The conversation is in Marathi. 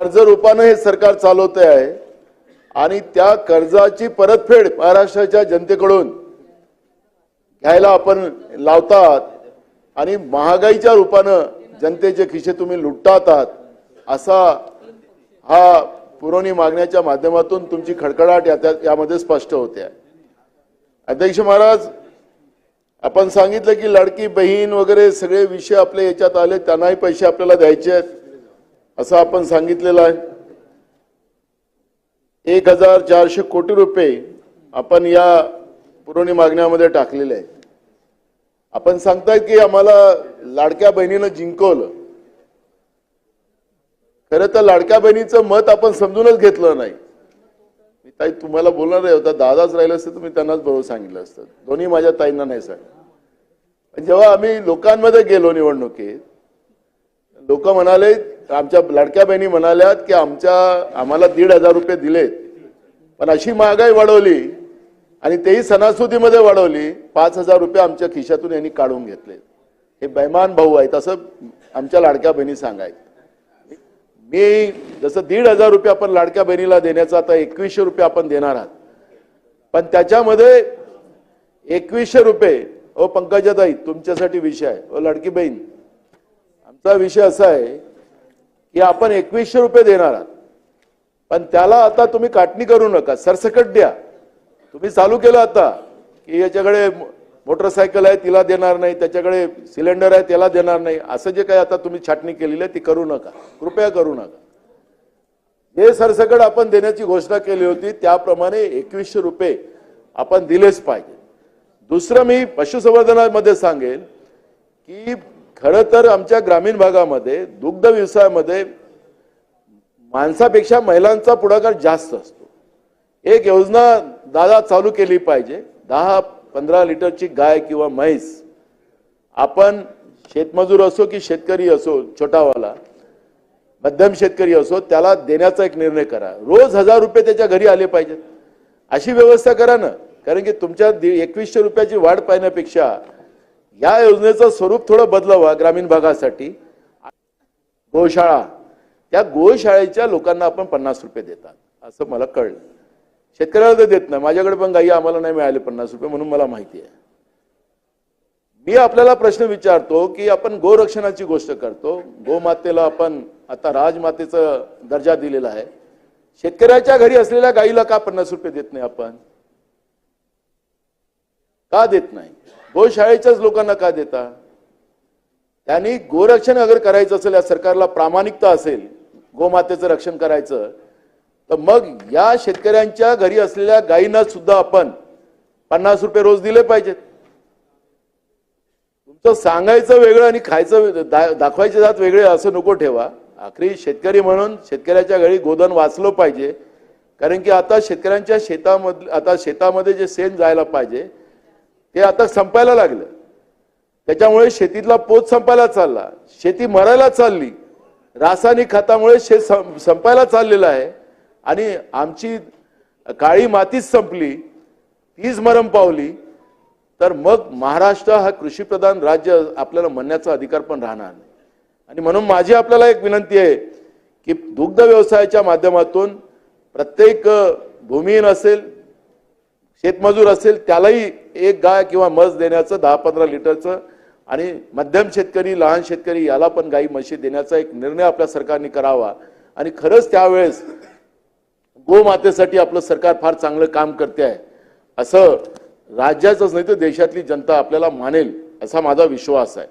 कर्ज रूपानं हे सरकार चालवते आहे. आणि त्या कर्जाची परतफेड महाराष्ट्राच्या जनतेकडून घ्यायला आपण लावतात आणि महागाईच्या रूपानं जनतेचे खिसे तुम्ही लुटतात असा हा पुरवणी मागण्याच्या माध्यमातून तुमची खडखडाट या त्या- यामध्ये स्पष्ट होते. आहे अध्यक्ष महाराज आपण सांगितलं की लाडकी बहीण वगैरे सगळे विषय आपले याच्यात आले त्यांनाही पैसे आपल्याला द्यायचे आहेत. असं आपण सांगितलेलं आहे. एक हजार चारशे कोटी रुपये आपण या पुरवणी मागण्यामध्ये टाकलेले आहे. आपण सांगताय की आम्हाला लाडक्या बहिणीनं जिंकवलं. खरं तर लाडक्या बहिणीचं मत आपण समजूनच घेतलं नाही. मी ताई तुम्हाला बोलणार नाही होता दादाच राहिलं असतं तर मी त्यांनाच बरोबर सांगितलं असतं. दोन्ही माझ्या ताईंना नाही सांगितलं. जेव्हा आम्ही लोकांमध्ये गेलो निवडणुकीत लोक म्हणाले आमच्या लाडक्या बहिणी म्हणाल्यात की आमच्या आम्हाला दीड हजार रुपये दिलेत पण अशी महागाई वाढवली आणि तेही सणासुदीमध्ये वाढवली पाच हजार रुपये आमच्या खिशातून यांनी काढून घेतले. हे बैमान भाऊ आहेत असं आमच्या लाडक्या बहिणी सांगायत मी जसं दीड हजार रुपये आपण लाडक्या बहिणीला देण्याचा आता एकवीसशे रुपये आपण देणार आहात. पण त्याच्यामध्ये एकवीसशे रुपये ओ पंकजाताई तुमच्यासाठी विषय आहे. ओ लाडकी बहीण आमचा विषय असा आहे की आपण एकवीसशे रुपये देणार आहात. पण त्याला आता तुम्ही काटणी करू नका सरसकट द्या. तुम्ही चालू केलं आता की याच्याकडे मोटरसायकल आहे तिला देणार नाही त्याच्याकडे सिलेंडर आहे त्याला देणार नाही असं जे काही आता तुम्ही छाटणी केलेली आहे ती करू नका. कृपया करू नका. जे सरसकट आपण देण्याची घोषणा केली होती त्याप्रमाणे एकवीसशे रुपये आपण दिलेच पाहिजे. दुसरं मी पशुसंवर्धनामध्ये सांगेन की खरं तर आमच्या ग्रामीण भागामध्ये दुग्ध व्यवसायामध्ये माणसापेक्षा महिलांचा पुढाकार जास्त असतो. एक योजना दादा चालू केली पाहिजे. दहा पंधरा लिटरची गाय किंवा म्हैस आपण शेतमजूर असो की शेतकरी असो छोटावाला मध्यम शेतकरी असो त्याला देण्याचा एक निर्णय करा. रोज हजार रुपये त्याच्या घरी आले पाहिजेत. अशी व्यवस्था करा ना. कारण की तुमच्या एकवीसशे रुपयाची वाढ पाहण्यापेक्षा या योजनेचं स्वरूप थोडं बदलावा ग्रामीण भागासाठी. गोशाळा. त्या गोशाळेच्या लोकांना आपण पन्नास रुपये देतात असं मला कळलं. शेतकऱ्याला तर देत नाही. माझ्याकडे पण गाई आम्हाला नाही मिळाले पन्नास रुपये म्हणून मला माहिती आहे. मी आपल्याला प्रश्न विचारतो की आपण गोरक्षणाची गोष्ट करतो. गोमातेला आपण आता राजमातेचा दर्जा दिलेला आहे. शेतकऱ्याच्या घरी असलेल्या गाईला का पन्नास रुपये देत नाही आपण? का देत नाही? हो, गोशाळेच्याच लोकांना का देता? त्यांनी गोरक्षण अगर करायचं असेल या सरकारला प्रामाणिकता असेल गोमातेचं रक्षण करायचं तर मग या शेतकऱ्यांच्या घरी असलेल्या गायींना सुद्धा आपण पन्नास रुपये रोज दिले पाहिजेत. तुमचं सांगायचं वेगळं आणि खायचं दा- दाखवायचे जात वेगळे असं नको ठेवा. आखरी शेतकरी म्हणून शेतकऱ्याच्या घरी गोधन वाचलं पाहिजे. कारण की आता शेतकऱ्यांच्या शेतामध्ये आता शेतामध्ये जे सेन जायला पाहिजे ते आता संपायला लागलं. त्याच्यामुळे शेतीतला पोत संपायला चालला. शेती मरायला चालली. रासायनिक खतामुळे शेत सं- संपायला चाललेलं आहे. आणि आमची काळी मातीच संपली. तीच मरम पावली. तर मग महाराष्ट्र हा कृषीप्रधान राज्य आपल्याला म्हणण्याचा अधिकार पण राहणार नाही. आणि म्हणून माझी आपल्याला एक विनंती आहे की दुग्ध व्यवसायाच्या माध्यमातून प्रत्येक भूमिहीन असेल शेतमजूर असेल त्यालाही एक गाय किंवा म्हस देण्याचं दहा पंधरा लिटरचं आणि मध्यम शेतकरी लहान शेतकरी याला पण गाई म्हशी देण्याचा एक निर्णय आपल्या सरकारने करावा. आणि खरंच त्यावेळेस गोमातेसाठी आपलं सरकार फार चांगलं काम करते आहे. असं राज्याचंच नाही तर देशातली जनता आपल्याला मानेल असा माझा विश्वास आहे.